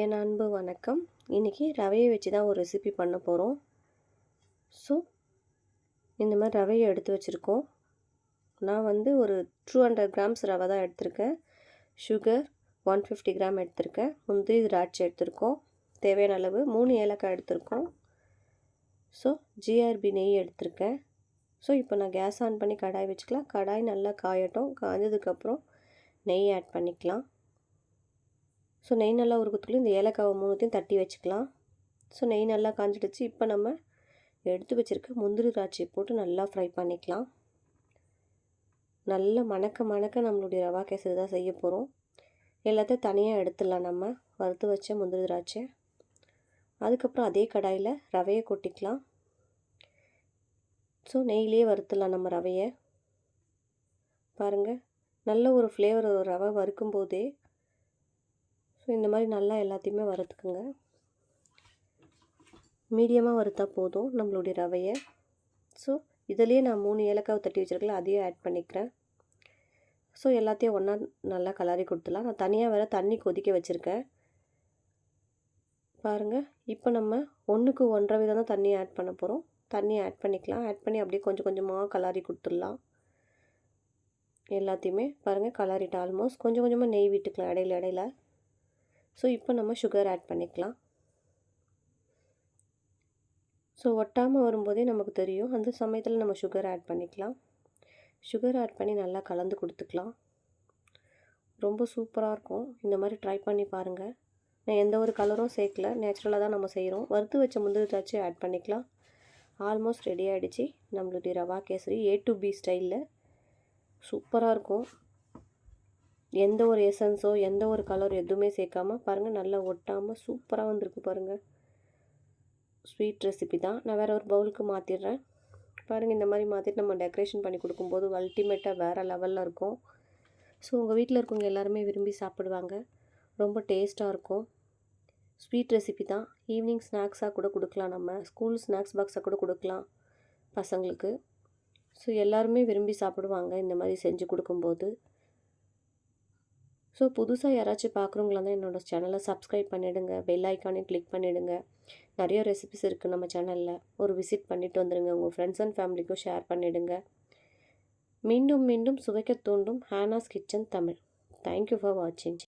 என் அன்பு வணக்கம். இன்றைக்கி ரவையை வச்சு தான் ஒரு ரெசிபி பண்ண போகிறோம் ஸோ இந்த மாதிரி ரவையை எடுத்து வச்சுருக்கோம். நான் வந்து ஒரு டூ ஹண்ட்ரட் கிராம்ஸ் ரவை தான் எடுத்திருக்கேன். சுகர் ஒன் ஃபிஃப்டி கிராம் எடுத்திருக்கேன். முந்திரி திராட்சை எடுத்திருக்கோம். தேவையான அளவு மூணு ஏலக்காய் எடுத்திருக்கோம். ஸோ ஜிஆர்பி நெய் எடுத்திருக்கேன். ஸோ இப்போ நான் கேஸ் ஆன் பண்ணி கடாய் வச்சுக்கலாம். கடாய் நல்லா காயட்டும். காய்ஞ்சதுக்கப்புறம் நெய் ஆட் பண்ணிக்கலாம். ஸோ நெய் நல்லா உருக்கத்துக்குள்ளே இந்த ஏலக்காவை மூணுத்தையும் தட்டி வச்சுக்கலாம். ஸோ நெய் நல்லா காஞ்சிடுச்சு. இப்போ நம்ம எடுத்து வச்சுருக்க முந்திரி திராட்சையை போட்டு நல்லா ஃப்ரை பண்ணிக்கலாம். நல்லா மணக்க மணக்க நம்மளுடைய ரவா கேசரி தான் செய்ய போகிறோம் எல்லாத்தையும் தனியாக எடுத்துடலாம் நம்ம. வறுத்து வச்ச முந்திரி திராட்சை. அதுக்கப்புறம் அதே கடாயில் ரவையை கொட்டிக்கலாம். ஸோ நெய்லேயே வறுத்துடலாம் நம்ம ரவையை. பாருங்கள் நல்ல ஒரு ஃப்ளேவர் ஒரு ரவை வறுக்கும் போதே ஸோ இந்த மாதிரி நல்லா எல்லாத்தையுமே வறுத்துக்குங்க. மீடியமாக வறுத்தா போதும் நம்மளுடைய ரவையை. ஸோ இதிலே நான் மூணு ஏலக்காவை தட்டி வச்சுருக்கல அதையும் ஆட் பண்ணிக்கிறேன். ஸோ எல்லாத்தையும் ஒன்றா நல்லா கலரி கொடுத்துலாம் நான் தனியாக வேறு தண்ணி கொதிக்க வச்சுருக்கேன். பாருங்கள் இப்போ நம்ம ஒன்றுக்கு ஒன்றரை விதம் தான் தண்ணி ஆட் பண்ண போகிறோம் தண்ணி ஆட் பண்ணிக்கலாம். ஆட் பண்ணி அப்படியே கொஞ்சம் கொஞ்சமாக கலாரி கொடுத்துடலாம். எல்லாத்தையுமே பாருங்கள் கலாரிட்டு ஆல்மோஸ்ட் கொஞ்சம் கொஞ்சமாக நெய் விட்டுக்கலாம் இடையில இடையில. ஸோ இப்போ நம்ம சுகர் ஆட் பண்ணிக்கலாம். ஸோ ஒட்டாமல் வரும்போதே நமக்கு தெரியும். அந்த சமயத்தில் நம்ம சுகர் ஆட் பண்ணிக்கலாம். சுகர் ஆட் பண்ணி நல்லா கலந்து கொடுத்துக்கலாம். ரொம்ப சூப்பராக இருக்கும். இந்த மாதிரி ட்ரை பண்ணி பாருங்கள் நான் எந்த ஒரு கலரும் சேர்க்கல. நேச்சுரலாக தான் நம்ம செய்கிறோம் வறுத்து வச்ச முந்திரி திராட்சை ஆட் பண்ணிக்கலாம். ஆல்மோஸ்ட் ரெடி ஆகிடுச்சு நம்மளுடைய rava kesari A to B ஸ்டைலில் சூப்பராக இருக்கும். எந்த ஒரு எசன்ஸோ எந்த ஒரு கலர் எதுவுமே சேர்க்காமல் பாருங்கள் நல்லா ஒட்டாமல் சூப்பராக வந்திருக்கு பாருங்கள் ஸ்வீட் ரெசிபி தான். நான் வேறு ஒரு பவுலுக்கு மாற்றிடுறேன் பாருங்கள் இந்த மாதிரி மாற்றிட்டு நம்ம டெக்கரேஷன் பண்ணி கொடுக்கும்போது அல்டிமேட்டாக வேறு லெவலில் இருக்கும். ஸோ உங்கள் வீட்டில் இருக்கவங்க எல்லாருமே விரும்பி சாப்பிடுவாங்க. ரொம்ப டேஸ்ட்டாக இருக்கும். ஸ்வீட் ரெசிபி தான். ஈவினிங் ஸ்நாக்ஸாக கூட கொடுக்கலாம் நம்ம. ஸ்கூல் ஸ்நாக்ஸ் பாக்ஸாக கூட கொடுக்கலாம் பசங்களுக்கு. ஸோ எல்லாருமே விரும்பி சாப்பிடுவாங்க இந்த மாதிரி செஞ்சு கொடுக்கும்போது. ஸோ புதுசாக யாராச்சும் பார்க்குறவங்களா தான் என்னோடய சேனலை சப்ஸ்கிரைப் பண்ணிவிடுங்க பெல் ஐக்கானே கிளிக் பண்ணிவிடுங்க நிறைய ரெசிபிஸ் இருக்குது நம்ம சேனலில். ஒரு விசிட் பண்ணிவிட்டு வந்துடுங்க உங்கள் ஃப்ரெண்ட்ஸ் அண்ட் ஃபேமிலிக்கும் ஷேர் பண்ணிவிடுங்க மீண்டும் மீண்டும் சுவைக்க தூண்டும் Hena's kitchen Tamil. Thank you for வாட்சிங்